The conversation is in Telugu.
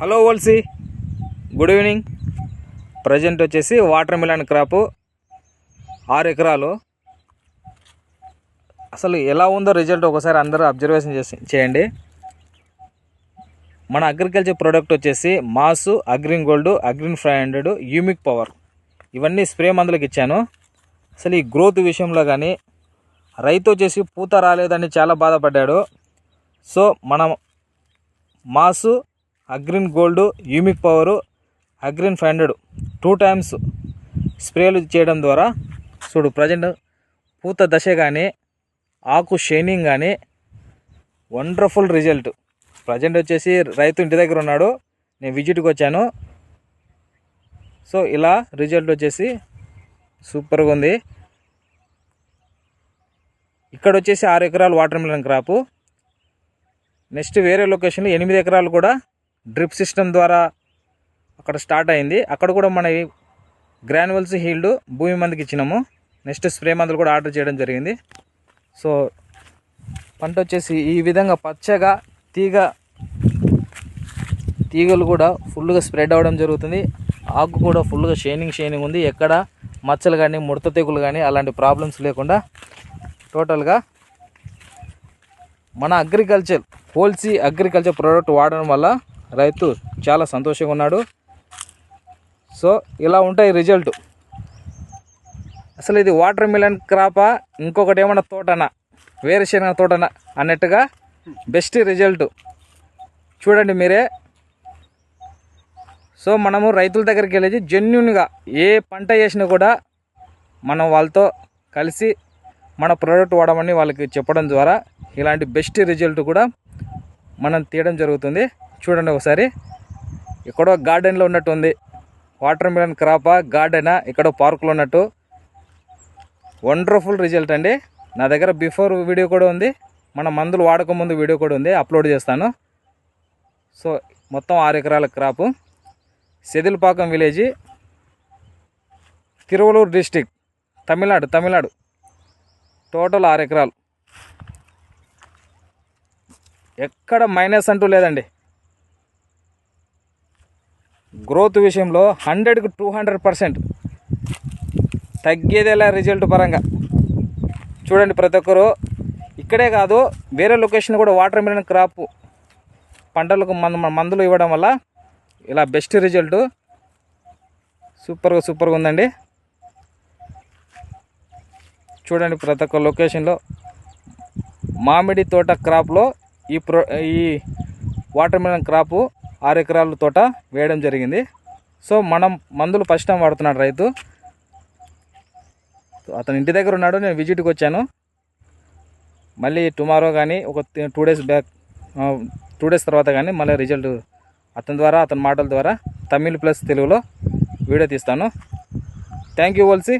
హలో ఓల్సీ. Good evening. ప్రజెంట్ వచ్చేసి వాటర్ మిలన్ క్రాపు ఆరు ఎకరాలు. అసలు ఎలా ఉందో రిజల్ట్ ఒకసారి అందరూ అబ్జర్వేషన్ చేసి చేయండి. మన అగ్రికల్చర్ ప్రోడక్ట్ వచ్చేసి mass Agrin gold Agrin five hundred humic power. ఇవన్నీ స్ప్రే మందులకు ఇచ్చాను. అసలు ఈ గ్రోత్ విషయంలో కానీ రైతు వచ్చేసి పూత రాలేదని చాలా బాధపడ్డాడు. సో మనం mass Agrin gold humic power Agrin five hundred. Two times స్ప్రేలు చేయడం ద్వారా చూడు ప్రజెంట్ పూత దశ కానీ ఆకు షైనింగ్ కానీ వండర్ఫుల్ రిజల్ట్. ప్రజెంట్ వచ్చేసి రైతు ఇంటి దగ్గర ఉన్నాడు నేను విజిట్కి వచ్చాను. సో ఇలా రిజల్ట్ వచ్చేసి సూపర్గా ఉంది. ఇక్కడ వచ్చేసి ఆరు ఎకరాలు వాటర్ మిలన్ క్రాపు. నెక్స్ట్ వేరే లొకేషన్లో ఎనిమిది ఎకరాలు కూడా డ్రిప్ సిస్టమ్ ద్వారా అక్కడ స్టార్ట్ అయింది. అక్కడ కూడా మన గ్రాన్యువల్స్ హీల్డ్ భూమి మందుకి ఇచ్చినాము. నెక్స్ట్ స్ప్రే మందులు కూడా ఆర్డర్ చేయడం జరిగింది. సో పంట వచ్చేసి ఈ విధంగా పచ్చగా తీగ తీగలు కూడా ఫుల్గా స్ప్రెడ్ అవ్వడం జరుగుతుంది. ఆకు కూడా ఫుల్గా షైనింగ్ షైనింగ్ ఉంది. ఎక్కడ మచ్చలు కానీ ముడత తెగులు కానీ అలాంటి ప్రాబ్లమ్స్ లేకుండా టోటల్గా మన అగ్రికల్చర్ హోల్సీ అగ్రికల్చర్ ప్రోడక్ట్ వాడడం వల్ల రైతు చాలా సంతోషంగా ఉన్నాడు. సో ఇలా ఉంటాయి రిజల్ట్ అసలు ఇది వాటర్ మిలన్ క్రాపా ఇంకొకటి ఏమన్నా తోటనా? వేరుశనగ తోటనా? అన్నట్టుగా బెస్ట్ రిజల్ట్ చూడండి మీరే. సో మనము రైతుల దగ్గరికి వెళ్ళేది జెన్యున్గా ఏ పంట చేసినా కూడా మనం వాళ్ళతో కలిసి మన ప్రోడక్ట్ వాడమని వాళ్ళకి చెప్పడం ద్వారా ఇలాంటి బెస్ట్ రిజల్ట్ కూడా మనం తీయడం జరుగుతుంది. చూడండి ఒకసారి. ఎక్కడో గార్డెన్లో ఉన్నట్టు ఉంది. వాటర్ మిలన్ క్రాపా గార్డెనా? ఎక్కడో పార్కులో ఉన్నట్టు. వండర్ఫుల్ రిజల్ట్ అండి. నా దగ్గర బిఫోర్ వీడియో కూడా ఉంది. మన మందులు వాడకముందు వీడియో కూడా ఉంది. అప్లోడ్ చేస్తాను. సో మొత్తం ఆరు ఎకరాల crop. Sedilpakkam village Tiruvallur district Tamil Nadu Tamil Nadu. Total ఆరు ఎకరాలు. ఎక్కడ మైనస్ అంటూ లేదండి. గ్రోత్ విషయంలో హండ్రెడ్కి టూ హండ్రెడ్ పర్సెంట్ తగ్గేదేలా రిజల్ట్ పరంగా. చూడండి ప్రతి ఒక్కరు. ఇక్కడే కాదు వేరే లొకేషన్ కూడా వాటర్ మిలన్ క్రాప్ పంటలకు మందు మందులు ఇవ్వడం వల్ల ఇలా బెస్ట్ రిజల్ట్. సూపర్గా సూపర్గా ఉందండి. చూడండి ప్రతి ఒక్క లొకేషన్లో. మామిడి తోట క్రాప్లో ఈ ప్రో ఈ వాటర్ మిలన్ క్రాపు ఆరు ఎకరాల తోట వేయడం జరిగింది. సో మనం మందులు ఫస్ట్ టైం వాడుతున్నాడు రైతు. అతను ఇంటి దగ్గర ఉన్నాడు నేను విజిట్కి వచ్చాను. మళ్ళీ టుమారో కానీ ఒక two days back two days తర్వాత కానీ మళ్ళీ రిజల్ట్ అతని ద్వారా అతని మాటల ద్వారా తమిళ్ ప్లస్ తెలుగులో వీడియో తీస్తాను. Thank you వల్సి